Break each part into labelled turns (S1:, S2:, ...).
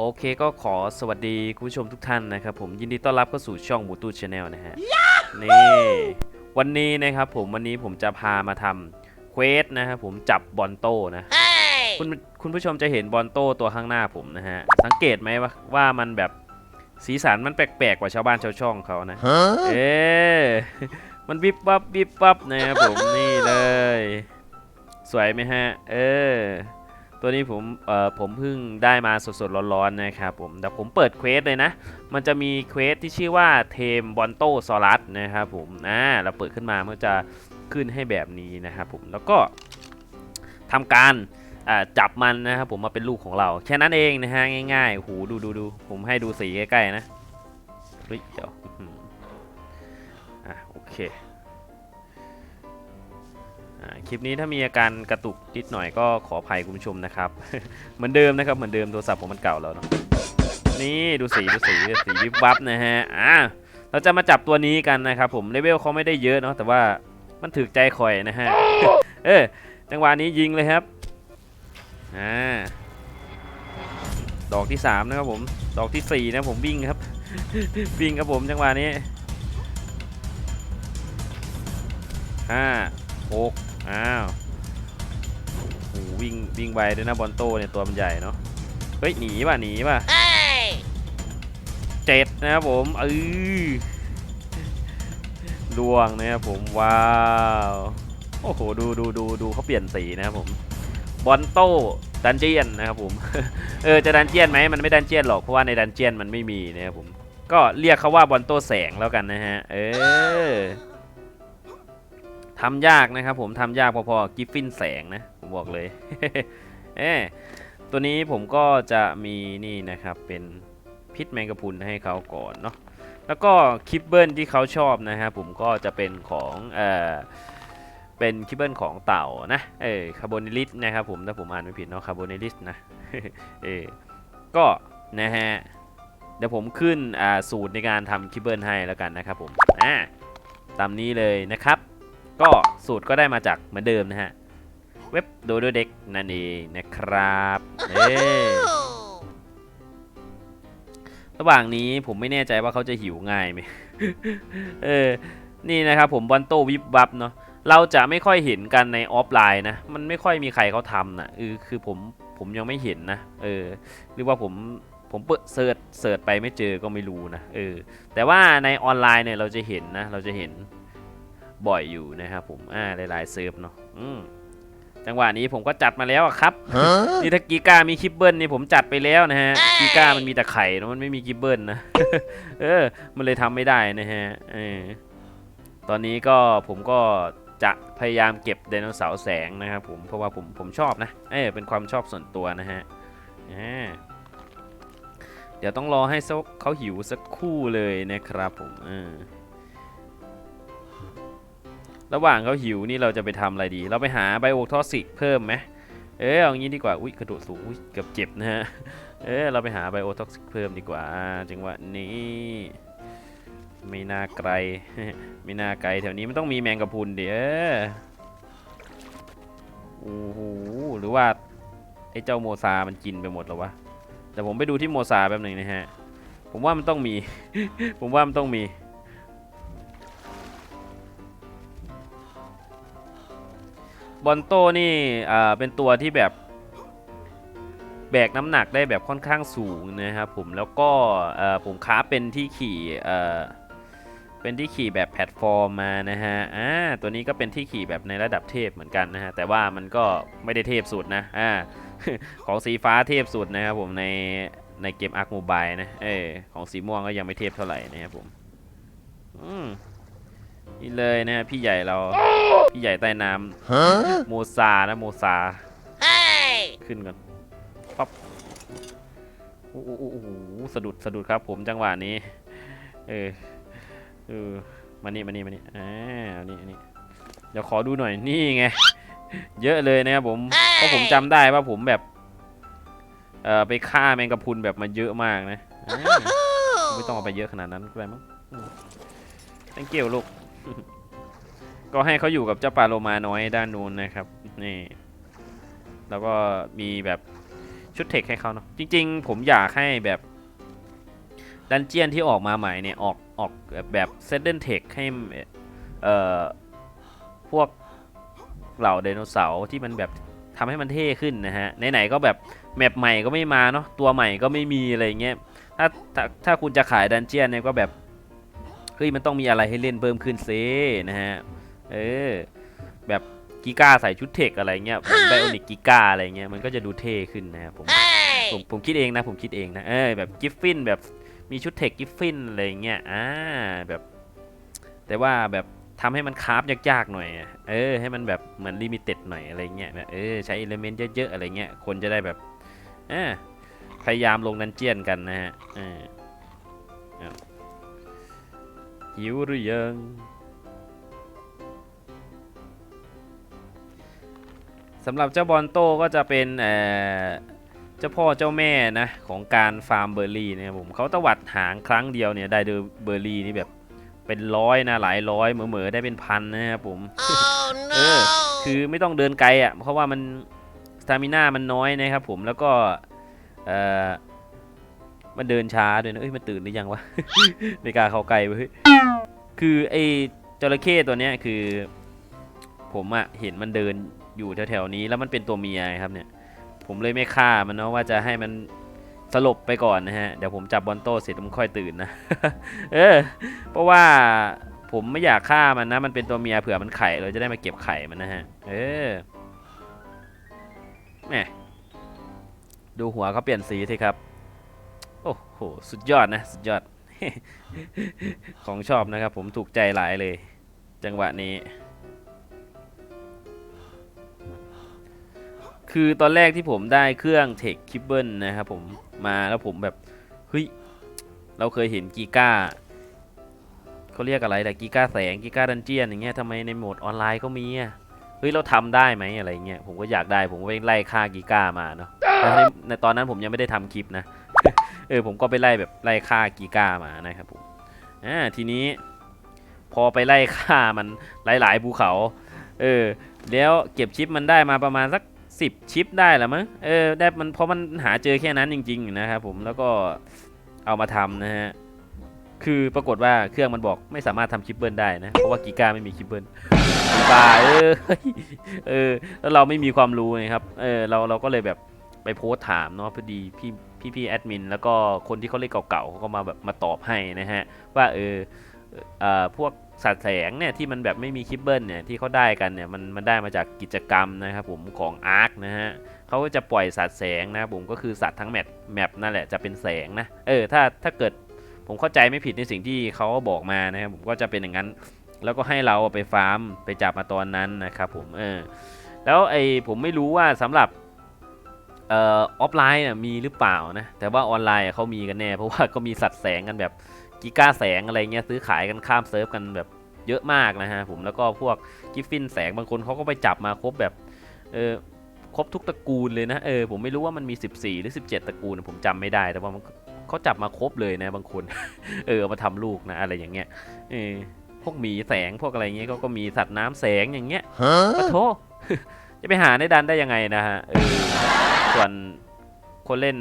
S1: โอเคก็ขอสวัสดีคุณผู้ชมทุกท่านนะครับผมยินดีต้อนรับเข้าสู่ช่องหมูตูชาแนลนะฮะนี่วันนี้นะครับผมวันนี้ผมจะพามาทำเควสนะครับผมจับบอลโต้นะคุณคุณผู้ชมจะเห็นบอลโต้ตัวข้างหน้าผมนะฮะสังเกตไหมว่าว่ามันแบบสีสันมันแปลกๆกว่าชาวบ้านชาวช่องเขานะเอ๊ะมันวิบวับวิบวับนะครับผมนี่เลย สวยไหมฮะ เออ ตัวนี้ผมเอ่อผมเพิ่งได้มาสดๆร้อนๆนะครับผมแต่ผมเปิดเควสเลยนะ มันจะมีเควสที่ชื่อว่าเทมบอนโตซอรัสนะครับผมอ่าเราเปิดขึ้นมามันจะขึ้นให้แบบนี้นะครับผมแล้วก็ทำการจับมันนะครับผมมาเป็นลูกของเรา แค่นั้นเองนะฮะง่ายๆโอ้โหดูดูดูผมให้ดูสีใกล้ๆนะเฮ้ยเดี๋ยวอะโอเค คลิปนี้ถ้ามีอาการกระตุกนิดหน่อยก็ขออภัยคุณผู้ชมนะครับ เหมือนเดิมนะครับเหมือนเดิมโทรศัพท์ผมมันเก่าแล้วเนาะนี่ดูสีดูสีสีวิบวับนะฮะอ่าเราจะมาจับตัวนี้กันนะครับผมเลเวลเขาไม่ได้เยอะเนาะแต่ว่ามันถึกใจคอยนะฮะเออจังหวะนี้ยิงเลยครับอ่าดอกที่สามนะครับผม ดอกที่สี่นะผมวิ่งครับ วิ่งครับผมจังหวะนี้ห้าหก อ้าวโอ้โหวิ่งวิ่งไวด้วยนะบอลโต้เนี่ยตัวมันใหญ่เนาะ เฮ้ยหนีป่ะหนีป่ะเจ็ดนะครับผมเออดวงนะครับผมว้าวโอ้โหดูดูดูดูเขาเปลี่ยนสีนะครับผมบอลโต้ดันเจียนนะครับผมเออจะดันเจียนไหมมันไม่ดันเจียนหรอกเพราะว่าในดันเจียนมันไม่มีนะครับผมก็เรียกเขาว่าบอลโต้แสงแล้วกันนะฮะเออ ทำยากนะครับผมทำยากพอๆกิฟฟินแสงนะผมบอกเลยเออตัวนี้ผมก็จะมีนี่นะครับเป็นพิษแมงกะพุนให้เขาก่อนเนาะแล้วก็คิปเบิลที่เขาชอบนะฮะผมก็จะเป็นของเออเป็นคิปเบิลของเต่านะเออคาร์บอนิลิสนะครับผมถ้าผมอ่านไม่ผิดเนาะคาร์บอนิลิสนะเออก็นะฮะเดี๋ยวผมขึ้นสูตรในการทำคิปเบิลให้แล้วกันนะครับผมอ่าตามนี้เลยนะครับ ก็สูตรก็ได้มาจากเหมือนเดิมนะฮะ เว็บโดโดเด็กนั่นเองนะครับเอระหว่างนี้ผมไม่แน่ใจว่าเขาจะหิวง่ายไหมเออ นี่นะครับผมบอลโตวิบวับเนาะ เราจะไม่ค่อยเห็นกันในออฟไลน์นะ มันไม่ค่อยมีใครเขาทำนะเออคือผมผมยังไม่เห็นนะ เออ หรือว่าผมผมเปิดเสิร์ชเสิร์ชไปไม่เจอก็ไม่รู้นะ เออ แต่ว่าในออนไลน์เนี่ยเราจะเห็นนะ เราจะเห็น บ่อยอยู่นะครับผมอ่าหลายๆเซิร์ฟเนาะอืมจังหวะนี้ผมก็จัดมาแล้วอะครับนี่ถ้ากีก้ามีคลิปเบิลนี่ผมจัดไปแล้วนะฮะกีก้ามันมีแต่ไข่นะมันไม่มีคลิปเบิลนะเออ มันเลยทำไม่ได้นะฮะเออตอนนี้ก็ผมก็จะพยายามเก็บไดโนเสาร์แสงนะครับผมเพราะว่าผมผมชอบนะเออเป็นความชอบส่วนตัวนะฮะอ่าเดี๋ยวต้องรอให้เขาเขาหิวสักครู่เลยนะครับผมเออ ระหว่างเขาหิวนี่เราจะไปทำอะไรดี เราไปหาไบโอทอสิกเพิ่มไหมเออเอางี้ดีกว่า อุ้ยกระโดดสูงอุ้ยเกือบเจ็บนะฮะ เออเราไปหาไบโอท็อกซิกเพิ่มดีกว่า จังหวะนี้ ไม่น่าไกล ไม่น่าไกลแถวนี้มันต้องมีแมงกะพรุนเดี๋ยวโอ้โหหรือว่าไอ้เจ้าโมซา มันกินไปหมดแล้ววะ แต่ผมไปดูที่โมซาแป๊บหนึ่งนะฮะ ผมว่ามันต้องมี ผมว่ามันต้องมี บอลโต้นี่อ่าเป็นตัวที่แบบแบกน้ำหนักได้แบบค่อนข้างสูงนะครับผมแล้วก็ผมค้าเป็นที่ขี่เอ่อเป็นที่ขี่แบบแพลตฟอร์มมานะฮะอ่าตัวนี้ก็เป็นที่ขี่แบบในระดับเทพเหมือนกันนะฮะแต่ว่ามันก็ไม่ได้เทพสุดนะอ่าของสีฟ้าเทพสุดนะครับผมในในเกมอาร์คโมบายนะเออของสีม่วงก็ยังไม่เทพเท่าไหร่นะครับผมอืม นี่เลยนะฮะพี่ใหญ่เรา พี่ใหญ่ใต้น้ำโมซานะโมซาขึ้นก่อนปั๊บโอ้โหโอ้โหโอ้โหสะดุดสะดุดครับผมจังหวะนี้ เออเออมานี่มานี่มานี่อ่าเอานี่อันนี่เดี๋ยวขอดูหน่อยนี่ไงเยอะเลยนะครับผมเพราะผมจำได้ว่าผมแบบเอ่อไปฆ่าแมงกะพรุนแบบมาเยอะมากนะอ่าไม่ต้องเอาไปเยอะขนาดนั้นก็ได้มั้งอืม thank you ลูก ก็ให้เขาอยู่กับเจ้าปลาโลมาน้อยด้านนู้นนะครับ นี่ แล้วก็มีแบบชุดเทคให้เขาเนาะจริง ๆ ผมอยากให้แบบดันเจียนที่ออกมาใหม่เนี่ย ออกออกแบบเซตเดนเทคให้เอ่อพวกเหล่าไดโนเสาร์ที่มันแบบทำให้มันเท่ขึ้นนะฮะไหนๆก็แบบแมปใหม่ก็ไม่มาเนาะตัวใหม่ก็ไม่มีอะไรเงี้ยถ้าถ้าถ้าคุณจะขายดันเจียนเนี่ยก็แบบ เฮ้ยมันต้องมีอะไรให้เล่นเพิ่มขึ้นเซนะฮะ เออ แบบกิก้าใส่ชุดเทคอะไรเงี้ยไบโอนิกกิก้าอะไรเงี้ยมันก็จะดูเท่ขึ้นนะครับผมผมผมคิดเองนะผมคิดเองนะเออแบบกิฟฟินแบบมีชุดเทคกิฟฟินอะไรอย่างเงี้ยอ่าแบบ แต่ว่าแบบทำให้มันคราฟยากๆหน่อยอะเออ ให้มันแบบเหมือนลิมิเต็ดหน่อยอะไรเงี้ยแบบเออใช้อิเลเมนต์เยอะๆอะไรเงี้ยคนจะได้แบบเออพยายามลงดันเจียนกันนะฮะเออเอา หิวหรือยัง สำหรับเจ้าบอลโต้ก็จะเป็นเอ่อเจ้าพ่อเจ้าแม่นะของการฟาร์มเบอร์รี่นะครับผมเขาตวัดหางครั้งเดียวเนี่ยได้เดอเบอร์รี่นี่แบบเป็นร้อยนะหลายร้อยเหมือๆได้เป็นพันนะครับผม
S2: Oh
S1: เออคือไม่ต้องเดินไกลอะเพราะว่ามันสตามิน่ามันน้อยนะครับผมแล้วก็เออ มันเดินช้าด้วยนะเอ้ยมันตื่นหรือยังวะไม่กล้าเข้าใกล้เว้ยคือไอ้จระเข้ตัวเนี้ยคือ ผมอะเห็นมันเดินอยู่แถวๆนี้แล้วมันเป็นตัวเมียครับเนี่ย ผมเลยไม่ฆ่ามันเนาะว่าจะให้มันสลบไปก่อนนะฮะ เดี๋ยวผมจับบอลโต้เสร็จผมค่อยตื่นนะ เออ เพราะว่าผมไม่อยากฆ่ามันนะ มันเป็นตัวเมียเผื่อมันไข่เราจะได้มาเก็บไข่มันนะฮะ เออแหมดูหัวเขาเปลี่ยนสีสิครับ โอ้โห สุดยอดนะ สุดยอด ของชอบนะครับ ผมถูกใจหลายเลย จังหวะนี้ คือตอนแรกที่ผมได้เครื่องเทคคิบเบิลนะครับผมมาแล้วผมแบบ เฮ้ย เราเคยเห็นกีก้าเขาเรียกอะไรแต่กีก้าแสงกีก้าดันเจียนอย่างเงี้ยทำไมในโหมดออนไลน์ก็มีอะเฮ้ยเราทำได้ไหมอะไรเงี้ยผมก็อยากได้ผมก็ไปไล่ฆ่ากีก้ามาเนาะในตอนนั้นผมยังไม่ได้ทำคลิปนะ เออผมก็ไปไล่แบบไล่ฆ่ากีก้ามานะครับผมอ่าทีนี้พอไปไล่ฆ่ามันหลาย ๆ ภูเขา เออ แล้วเก็บชิปมันได้มาประมาณสักสิบชิปได้ละมั้ง เออ ได้มันเพราะมันหาเจอแค่นั้นจริง ๆ นะครับผม แล้วก็เอามาทำนะฮะ คือปรากฏว่าเครื่องมันบอกไม่สามารถทำชิปเบิลได้นะ เพราะว่ากีก้าไม่มีชิปเบิลบาเออ เออ แล้วเราไม่มีความรู้ไงครับ เออ เราเราก็เลยแบบไปโพสถามเนาะพอดีพี่ พี่พี่แอดมินแล้วก็คนที่เขาเล่นเก่าๆเขาก็มาแบบมาตอบให้นะฮะ ว่าเออเอ่อพวกสัตว์แสงเนี่ยที่มันแบบไม่มีคิปเบิลเนี่ยที่เขาได้กันเนี่ยมันมันได้มาจากกิจกรรมนะครับผมของอาร์คนะฮะเขาก็จะปล่อยสัตว์แสงนะครับผมก็คือสัตว์ทั้งแมปแมปนั่นแหละจะเป็นแสงนะเออถ้าถ้าเกิดผมเข้าใจไม่ผิดในสิ่งที่เขาบอกมานะครับผมก็จะเป็นอย่างนั้น แล้วก็ให้เราไปฟาร์มไปจับมาตอนนั้นนะครับผมเออแล้วไอผมไม่รู้ว่าสำหรับ อ่อออฟไลน์น่ะมีหรือเปล่านะ แต่ว่าออนไลน์อะเขามีกันแน่ เพราะว่าก็มีสัตว์แสงกันแบบกิก้าแสงอะไรเงี้ยซื้อขายกันข้ามเซิร์ฟกันแบบเยอะมากนะฮะผมแล้วก็พวกกิฟฟินแสงบางคนเขาก็ไปจับมาครบแบบเออครบทุกตระกูลเลยนะเออผมไม่รู้ว่ามันมี 14 หรือ 17 ตระกูลผมจำไม่ได้ แต่ว่ามันเขาจับมาครบเลยนะบางคน เออเอามาทำลูกนะอะไรอย่างเงี้ยเออพวกหมีแสงพวกอะไรเงี้ยก็ก็มีสัตว์น้ำแสงอย่างเงี้ย
S2: Huh?
S1: ปะโถจะไปหาในดันได้ยังไงนะฮะเออ ส่วนคนเล่น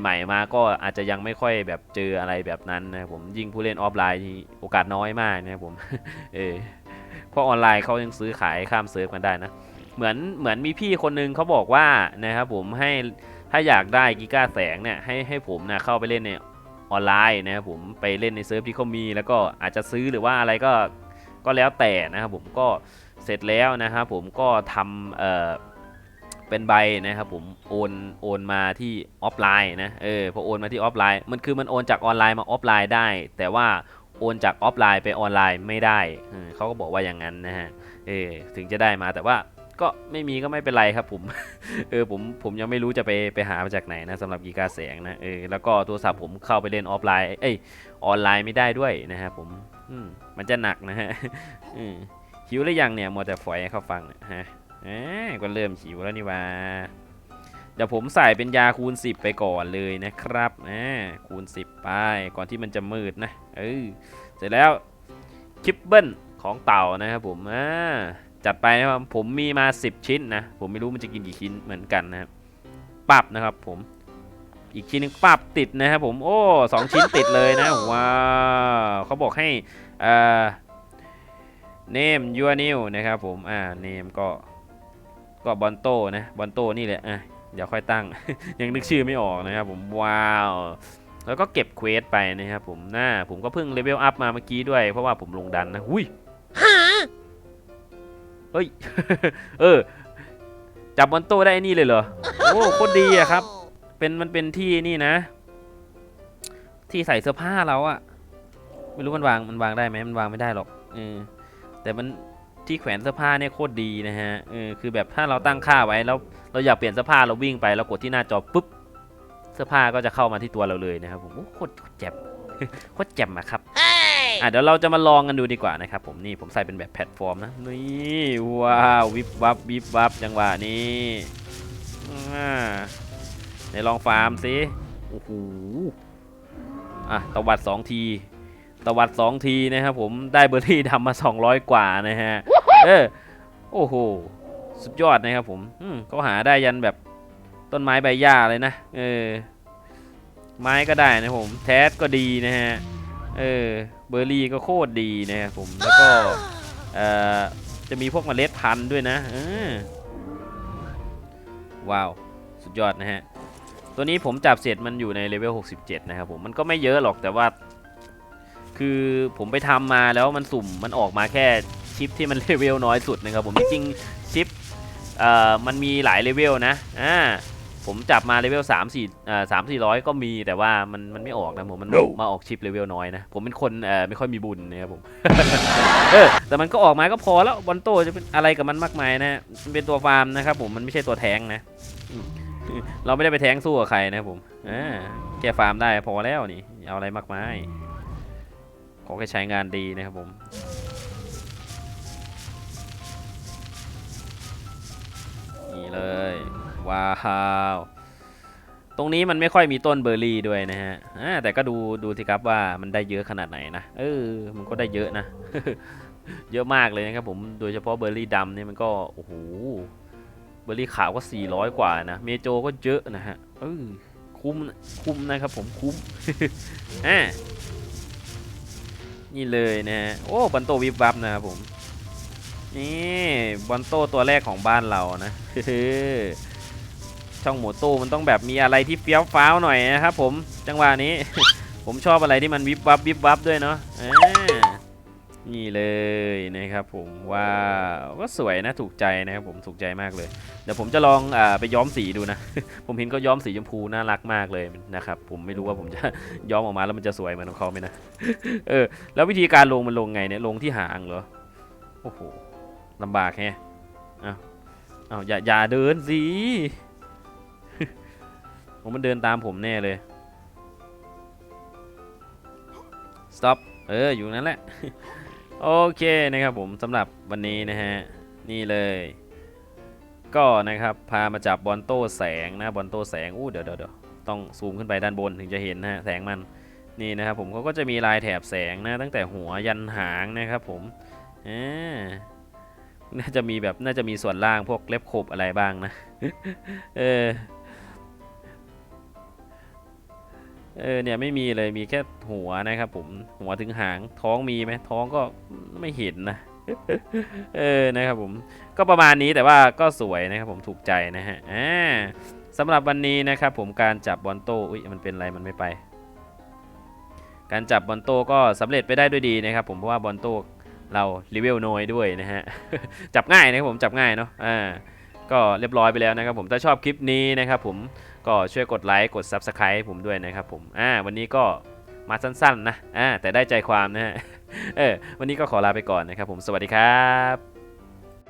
S1: ใหม่ ๆ มาก็อาจจะยังไม่ค่อยแบบเจออะไรแบบนั้นนะผมยิ่งผู้เล่นออฟไลน์โอกาสน้อยมากนะผมเออเพราะออนไลน์เขายังซื้อขายข้ามเซิร์ฟกันได้นะเหมือนเหมือนมีพี่คนนึงเขาบอกว่านะครับผมให้ถ้าอยากได้กิก้าแสงเนี่ยให้ให้ผมนะเข้าไปเล่นในออนไลน์นะครับผมไปเล่นในเซิร์ฟที่เขามี แล้วก็อาจจะซื้อหรือว่าอะไรก็ก็แล้วแต่นะครับผมก็เสร็จแล้วนะครับผมก็ทำเอ่อ เป็นใบนะครับผมโอนโอนมาที่ออฟไลน์นะเออพอโอนมาที่ออฟไลน์มันคือมันโอนจากออนไลน์มาออฟไลน์ได้ แต่ว่าโอนจากออฟไลน์ไปออนไลน์ไม่ได้เขาก็บอกว่าอย่างนั้นนะฮะเออถึงจะได้มาแต่ว่าก็ไม่มีก็ไม่เป็นไรครับผม เออผมผมยังไม่รู้จะไปไปหามาจากไหนนะสำหรับกีกาแสงนะเออแล้วก็โทรศัพท์ผมเข้าไปเล่นออฟไลน์เอ้ยออนไลน์ไม่ได้ด้วยนะครับผมอืมมันจะหนักนะฮะอืมหิวหรือยังเนี่ยมัวแต่ฝอยให้เขาฟังฮะ อ้ยก็เริ่มหิวแล้วนี่ว่าเดี๋ยวผมใส่เป็นยาคูณ 10 ไปก่อนเลยนะครับอ่าคูณ 10 ไป ก่อนที่มันจะมืดนะ เออ เสร็จแล้วคิปเบิลของเต่านะครับผมอ่าจัดไปนะครับผมมีมา 10 ชิ้นนะ ผมไม่รู้มันจะกินกี่ชิ้นเหมือนกันนะครับปับนะครับผม อีกชิ้นหนึงปับติดนะครับผม โอ้สองชิ้นติดเลยนะว้าวเขาบอกให้อ่า name your new นะครับผม อ่า name ก็ ก็บอลโต้นะบอลโต้นี่แหละอะเดี๋ยวค่อยตั้ง ยังนึกชื่อไม่ออกนะครับผมว้าวแล้วก็เก็บเควสไปนะครับผมหน้าผมก็เพิ่งเลเวลอัพมาเมื่อกี้ด้วยเพราะว่าผมลงดันนะหุยเฮ้ย เออ จับบอลโต้ได้นี่เลยเหรอ โอ้โคตรดีอะครับ เป็นมันเป็นที่นี่นะ ที่ใส่เสื้อผ้าเราอะไม่รู้มันวางมันวางได้ไหมมันวางไม่ได้หรอกเออแต่มัน ที่แขวนเสื้อผ้าเนี่ยโคตรดีนะฮะเออคือแบบถ้าเราตั้งค่าไว้แล้วเราอยากเปลี่ยนเสื้อผ้าเราวิ่งไปแล้วกดที่หน้าจอปุ๊บเสื้อผ้าก็จะเข้ามาที่ตัวเราเลยนะครับผมโอ้โคตรโคตรแจ่มโคตรแจ่มอะครับอะเดี๋ยวเราจะมาลองกันดูดีกว่านะครับผมนี่ผมใส่เป็นแบบแพลตฟอร์มนะนี่ว้าววิบวับวิบวับจังหวะนี้อ่าไหนลองฟาร์มสิโอ้โหอะตวัดสองทีตวัดสองทีนะครับผมได้เบอร์รี่ดำมา 200 กว่านะฮะ เออโอ้โหสุดยอดนะครับผมเขาหาได้ยันแบบต้นไม้ใบหญ้าเลยนะเออไม้ก็ได้นะผมแทสก็ดีนะฮะเออเบอร์รี่ก็โคตรดีนะครับผมแล้วก็เอ่อจะมีพวกเมล็ดพันธุ์ด้วยนะเออว้าวสุดยอดนะฮะตัวนี้ผมจับเสร็จมันอยู่ในเลเวล 67 นะครับผมมันก็ไม่เยอะหรอกแต่ว่า คือผมไปทำมาแล้วมันสุ่มมันออกมาแค่ ชิปที่มันเลเวลน้อยสุดนะครับผมจริงๆชิปเอ่อมันมีหลายเลเวลนะอ่าผมจับมาเลเวลสามสี่อ่าสามสี่ร้อยก็มีแต่ว่ามันมันไม่ออกนะผมมัน
S2: No
S1: มาออกชิปเลเวลน้อยนะ ผมเป็นคนเอ่อไม่ค่อยมีบุญนะครับผมเออแต่มันก็ออกมาก็พอแล้วบอลโตจะเป็นอะไรกับมันมากมายนะมันเป็นตัวฟาร์มนะครับผมมันไม่ใช่ตัวแทงนะอืมเราไม่ได้ไปแทงสู้กับใครนะครับผมอ่าแค่ฟาร์มได้พอแล้วนี่เอาอะไรมากมายขอแค่ใช้งานดีนะครับผม ว้าวตรงนี้มันไม่ค่อยมีต้นเบอร์รี่ด้วยนะฮะแต่ก็ดูดูสิครับว่ามันได้เยอะขนาดไหนนะเออมันก็ได้เยอะนะ เยอะมากเลยนะครับผมโดยเฉพาะเบอร์รี่ดำเนี่ยมันก็โอ้โหเบอร์รี่ขาวก็ 400 กว่านะเมโจก็เยอะนะฮะเออคุ้มคุ้มนะครับผมคุ้มอ่านี่เลยนะฮะโอ้บันโตวิบวับนะครับผมนี่บอลโตตัวแรกของบ้านเรานะ ช่องหมูตู้มันต้องแบบมีอะไรที่เฟี้ยวฟ้าวหน่อยนะครับผมจังหวะนี้ ผมชอบอะไรที่มันวิบวับวิบวับด้วยเนาะนี่เลยนะครับผมว้าวก็สวยนะถูกใจนะครับผมถูกใจมากเลย เดี๋ยวผมจะลองอไปย้อมสีดูนะ ผมเห็นก็ย้อมสีชมพูน่ารักมากเลยนะครับผมไม่รู้ว่าผมจะย้อมออกมาแล้วมันจะสวยเหมือนของเขาไหมนะเออแล้ววิธีการลงมันลงไงเนี่ยลงที่หางเหรอโอ้โหลำบากแฮะเอาเอาอย่าอย่าเดินสิ ผมมันเดินตามผมแน่เลย stop เออ อยู่นั่นแหละ โอเคนะครับผมสำหรับวันนี้นะฮะ นี่เลย ก็นะครับพามาจับบอลโต้แสงนะบอลโต้แสงอู้เดี๋ยวเดี๋ยวเดี๋ยวต้องซูมขึ้นไปด้านบนถึงจะเห็นนะฮะแสงมันนี่นะครับผมเขาก็จะมีลายแถบแสงนะตั้งแต่หัวยันหางนะครับผมอ่าน่าจะมีแบบน่าจะมีส่วนล่างพวกเล็บขบอะไรบ้างนะ เออ เออเนี่ยไม่มีเลยมีแค่หัวนะครับผมหัวถึงหางท้องมีไหมท้องก็ไม่เห็นนะเออนะครับผมก็ประมาณนี้แต่ว่าก็สวยนะครับผมถูกใจนะฮะอ่าสำหรับวันนี้นะครับผมการจับบอลโต้อุ้ยมันเป็นอะไรมันไม่ไป การจับบอลโต้ก็สำเร็จไปได้ด้วยดีนะครับผมเพราะว่าบอลโต้เราเลเวลน้อยด้วยนะฮะจับง่ายนะครับผมจับง่ายเนาะอ่า ก็เรียบร้อยไปแล้วนะครับผมถ้าชอบคลิปนี้นะครับผมก็ช่วยกดไลค์กด Subscribe ให้ผมด้วยนะครับผมอ่าวันนี้ก็มาสั้นๆนะอ่าแต่ได้ใจความนะฮะเออวันนี้ก็ขอลาไปก่อนนะครับผมสวัสดีครับ